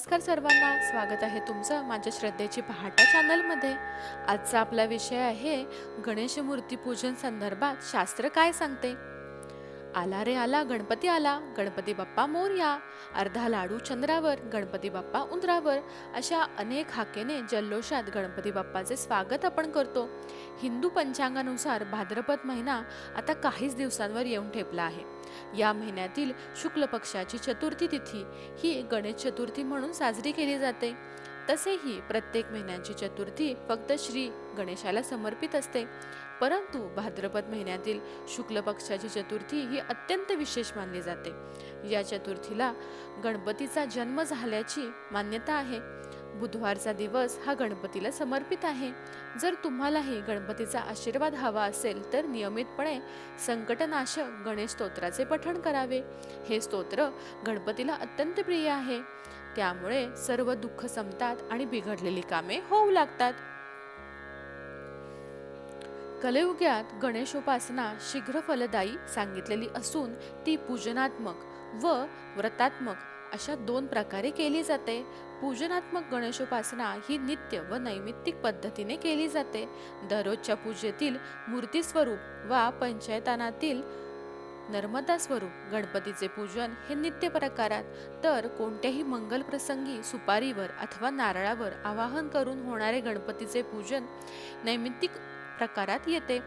नमस्कार सर्वांना. स्वागत आहे तुमचं माझ्या श्रद्धेची पहाटा चॅनलमध्ये. आजचा आपला विषय आहे गणेश मूर्ती पूजन संदर्भात शास्त्र काय सांगते? आला रे आला गणपती आला. गणपती बाप्पा मोरया अर्धा लाडू चंद्रावर गणपती बाप्पा उंदरावर. अशा अनेक हाकेने जल्लोषात गणपती बाप्पाचे स्वागत आपण करतो. हिंदू पंचांगानुसार भाद्रपद महिना आता काहीच दिवसांवर येऊन ठेपला आहे. या महिन्यातील शुक्ल पक्षाची चतुर्थी तिथी ही गणेश चतुर्थी म्हणून साजरी केली जाते. तसेही प्रत्येक महिन्याची चतुर्थी फक्त श्री गणेशाला समर्पित असते. परंतु भाद्रपद महिन्यातील शुक्ल पक्षाची चतुर्थी ही अत्यंत विशेष मानली जाते. या चतुर्थीला गणपतीचा जन्म झाल्याची मान्यता आहे. बुधवारचा दिवस हा गणपतीला समर्पित आहे. जर तुम्हालाही गणपतीचा आशीर्वाद हवा असेल तर नियमितपणे संकटनाशक गणेश स्तोत्राचे पठण करावे. हे स्तोत्र गणपतीला अत्यंत प्रिय आहे. त्यामुळे सर्व दुःख संपतात आणि बिघडलेली कामे होऊ लागतात. कलयुग्यात गणेशोपासना शीघ्र फलदायी सांगितलेली असून ती पूजनात्मक व व्रतात्मक अशा दोन प्रकारे केली जाते. पूजनात्मक गणेशोपासना ही नित्य व नैमित्तिक पद्धतीने केली जाते. दररोजच्या पूजेतील मूर्ती स्वरूप वा पंचायतानातील नर्मदा स्वरूप गणपतीचे पूजन हे नित्य प्रकारात तर कोणत्याही मंगल प्रसंगी सुपारीवर अथवा नारळावर आवाहन करून होणारे गणपतीचे पूजन नैमित्तिक प्रकारात येते.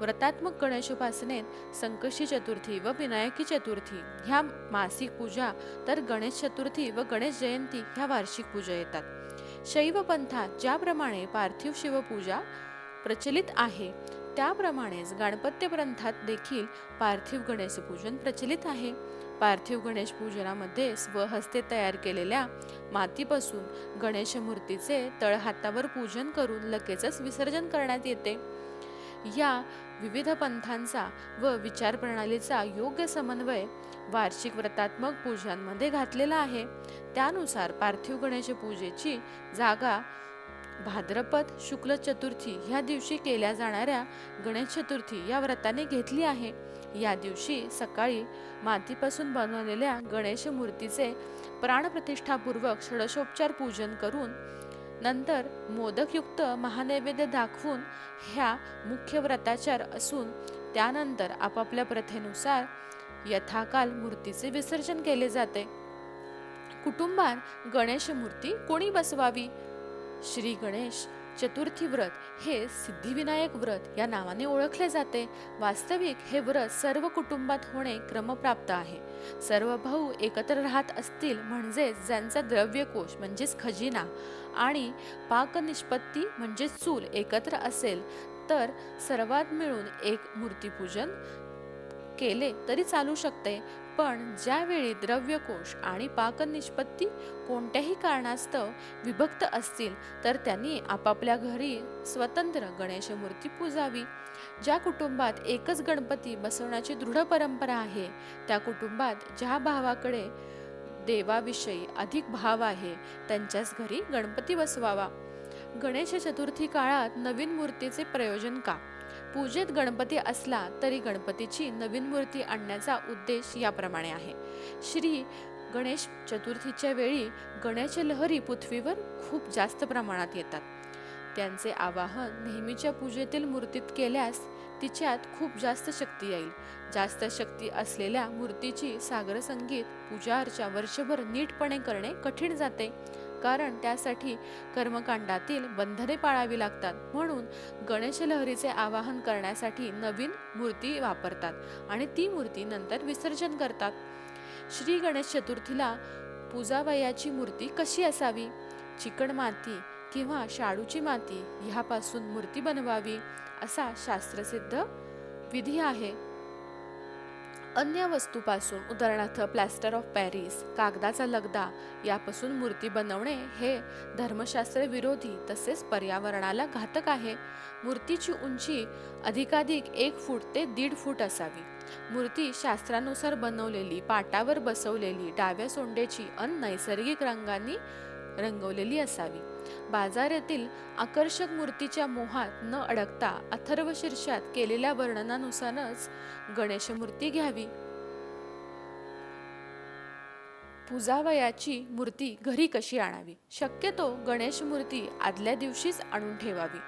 व्रतात्मक गणेश उपासनेत संकष्टी चतुर्थी व विनायकी चतुर्थी ह्या मासिक पूजा तर गणेश चतुर्थी व गणेश जयंती ह्या वार्षिक पूजा येतात. शैव पंथात ज्याप्रमाणे पार्थिव शिवपूजा प्रचलित आहे त्याप्रमाणेच गणपत्य ग्रंथात देखील पार्थिव गणेश पूजन प्रचलित आहे. पार्थिव गणेश पूजनामध्ये स्वहस्ते तयार केलेल्या मातीपासून गणेश मूर्तीचे तळहातावर पूजन करून लगेचच विसर्जन करण्यात येते. या विविध पंथांचा व विचार प्रणालीचा योग्य समन्वय वार्षिक व्रतात्मक पूजांमध्ये घातलेला आहे. त्यानुसार पार्थिव गणेश पूजेची जागा भाद्रपद शुक्ल चतुर्थी ह्या दिवशी केल्या जाणाऱ्या गणेश चतुर्थी या व्रताने घेतली आहे. या दिवशी सकाळी मातीपासून बनवलेल्या गणेश मूर्तीचे प्राणप्रतिष्ठापूर्वक षडशोपचार पूजन करून नंतर मोदकयुक्त महानैवेद्य दाखवून ह्या मुख्य व्रताचार असून त्यानंतर आपापल्या प्रथेनुसार यथाकाल मूर्तीचे विसर्जन केले जाते. कुटुंबात गणेश मूर्ती कोणी बसवावी? श्री गणेश. चतुर्थी व्रत हे सिद्धिविनायक व्रत या नावाने ओळखले जाते. वास्तविक हे व्रत सर्व कुटुंबात होणे क्रमप्राप्त आहे. सर्व भाऊ एकत्र राहत असतील म्हणजेच ज्यांचा द्रव्यकोश म्हणजेच खजिना आणि पाकनिष्पत्ती म्हणजेच चूल एकत्र असेल तर सर्वात मिळून एक मूर्तीपूजन केले तरी चालू शकते. पण ज्यावेळी द्रव्यकोश आणि पाकनिष्पत्ती कोणत्याही कारणास्तव विभक्त असतील तर त्यांनी आपापल्या घरी स्वतंत्र गणेश मूर्ती पूजावी. ज्या कुटुंबात एकच गणपती बसवण्याची दृढ परंपरा आहे त्या कुटुंबात ज्या भावाकडे देवाविषयी अधिक भाव आहे त्यांच्याच घरी गणपती बसवावा. गणेश चतुर्थी काळात नवीन मूर्तीचे प्रयोजन का? पूजेत गणपती असला तरी गणपतीची नवीन मूर्ती आणण्याचा उद्देश याप्रमाणे आहे. श्री गणेश चतुर्थीच्या वेळी गणेश लहरी पृथ्वीवर खूप जास्त प्रमाणात येतात. त्यांचे आवाहन नेहमीच्या पूजेतील मूर्तीत केल्यास तिच्यात खूप जास्त शक्ती येईल. जास्त शक्ती असलेल्या मूर्तीची सागर संगीत पूजा अर्चा वर्षभर नीटपणे करणे कठीण जाते. कारण त्यासाठी कर्मकांडातील बंधने पाळावी लागतात. म्हणून गणेश लहरीचे आवाहन करण्यासाठी नवीन मूर्ती वापरतात आणि ती मूर्ती नंतर विसर्जन करतात. श्री गणेश चतुर्थीला पूजावयाची मूर्ती कशी असावी? चिकण माती किंवा शाडूची माती ह्यापासून मूर्ती बनवावी असा शास्त्रसिद्ध विधी आहे. अन्य वस्तूपासून उदाहरणार्थ प्लॅस्टर ऑफ पॅरिस कागदाचा लगदा यापासून मूर्ती बनवणे हे धर्मशास्त्र विरोधी तसेच पर्यावरणाला घातक आहे. मूर्तीची उंची अधिकाधिक एक फूट ते दीड फूट असावी. मूर्ती शास्त्रानुसार बनवलेली पाटावर बसवलेली डाव्या सोंडेची अन नैसर्गिक रंगांनी रंगवलेली असावी. बाजारातील आकर्षक मूर्तीच्या मोहात न अडकता अथर्व शीर्षात केलेल्या वर्णनानुसारच गणेश मूर्ती घ्यावी. पूजावयाची मूर्ती घरी कशी आणावी? शक्यतो गणेश मूर्ती आदल्या दिवशीच आणून ठेवावी.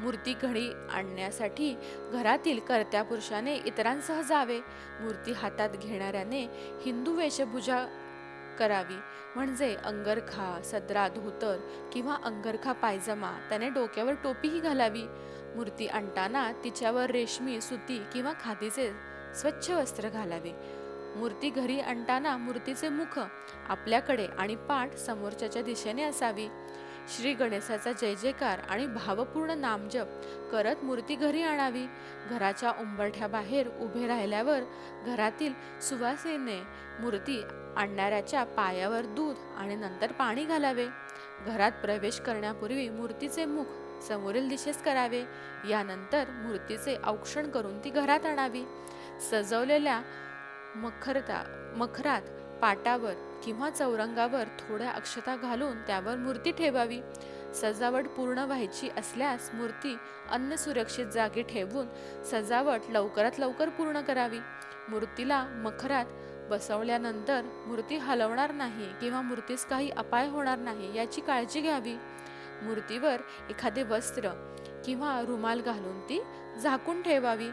मूर्ती घरी आणण्यासाठी घरातील कर्त्या पुरुषाने इतरांसह जावे. मूर्ती हातात घेणाऱ्याने हिंदू वेशभूषा करावी. म्हणजे अंगरखा सदरा धोतर किंवा अंगरखा पायजमा त्याने डोक्यावर टोपीही घालावी. मूर्ती आणताना तिच्यावर रेशमी सुती किंवा खादीचे स्वच्छ वस्त्र घालावे. मूर्ती घरी आणताना मूर्तीचे मुख आपल्याकडे आणि पाठ समोरच्याच्या दिशेने असावी. श्री गणेशाचा जय जयकार आणि भावपूर्ण नामजप करत मूर्ती घरी आणावी. घराच्या उंबरठ्याबाहेर उभे राहिल्यावर घरातील सुवासिने मूर्ती आणणाऱ्याच्या पायावर दूध आणि नंतर पाणी घालावे. घरात प्रवेश करण्यापूर्वी मूर्तीचे मुख समोरील दिशेस करावे. यानंतर मूर्तीचे औक्षण करून ती घरात आणावी. सजवलेल्या मखरता मखरात पाटावर किंवा चौरंगावर थोड्या अक्षता घालून त्यावर मूर्ती ठेवावी. सजावट पूर्ण व्हायची असल्यास मूर्ती अन्न सुरक्षित जागी ठेवून सजावट लवकरात लवकर पूर्ण करावी. मूर्तीला मखरात बसवल्यानंतर मूर्ती हलवणार नाही किंवा मूर्तीस काही अपाय होणार नाही याची काळजी घ्यावी. मूर्तीवर एखादे वस्त्र किंवा रुमाल घालून ती झाकून ठेवावी.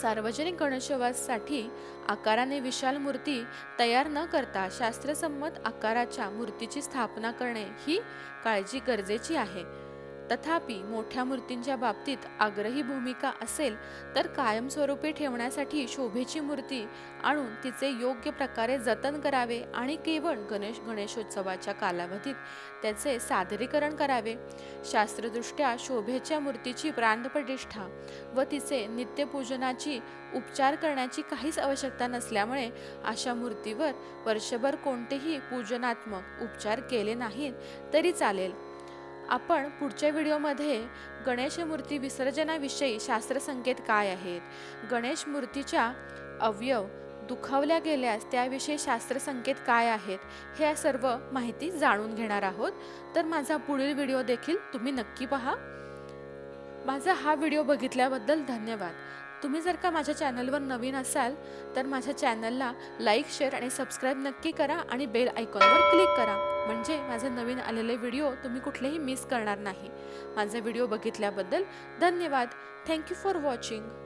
सार्वजनिक गणेशोत्सवासाठी आकाराने विशाल मूर्ती तयार न करता शास्त्रसंमत आकाराच्या मूर्तीची स्थापना करणे ही काळजी गरजेची आहे. तथापि मोठ्या मूर्तींच्या बाबतीत आग्रही भूमिका असेल तर कायमस्वरूपी ठेवण्यासाठी शोभेची मूर्ती आणून तिचे योग्य प्रकारे जतन करावे आणि केवळ गणेश गणेशोत्सवाच्या कालावधीत त्याचे सादरीकरण करावे. शास्त्रदृष्ट्या शोभेच्या मूर्तीची प्राणप्रतिष्ठा व तिचे नित्यपूजनाची उपचार करण्याची काहीच आवश्यकता नसल्यामुळे अशा मूर्तीवर वर्षभर कोणतेही पूजनात्मक उपचार केले नाहीत तरी चालेल. आपण पुढच्या व्हिडिओमध्ये गणेश मूर्ती विसर्जनाविषयी शास्त्रसंकेत काय आहेत? गणेश मूर्तीच्या अवयव दुखावल्या गेल्यास त्याविषयी शास्त्रसंकेत काय आहेत? हे सर्व माहिती जाणून घेणार आहोत. तर माझा पुढील व्हिडिओ देखील तुम्ही नक्की पहा. माझा हा व्हिडिओ बघितल्याबद्दल धन्यवाद. तुम्ही जर का माझ्या चॅनलवर नवीन असाल तर माझ्या चॅनलला लाईक शेअर आणि सबस्क्राईब नक्की करा आणि बेल आयकॉनवर क्लिक करा. म्हणजे माझे नवीन आलेले व्हिडिओ तुम्ही कुठलेही मिस करणार नाही. माझा व्हिडिओ बघितल्याबद्दल धन्यवाद. Thank you for watching.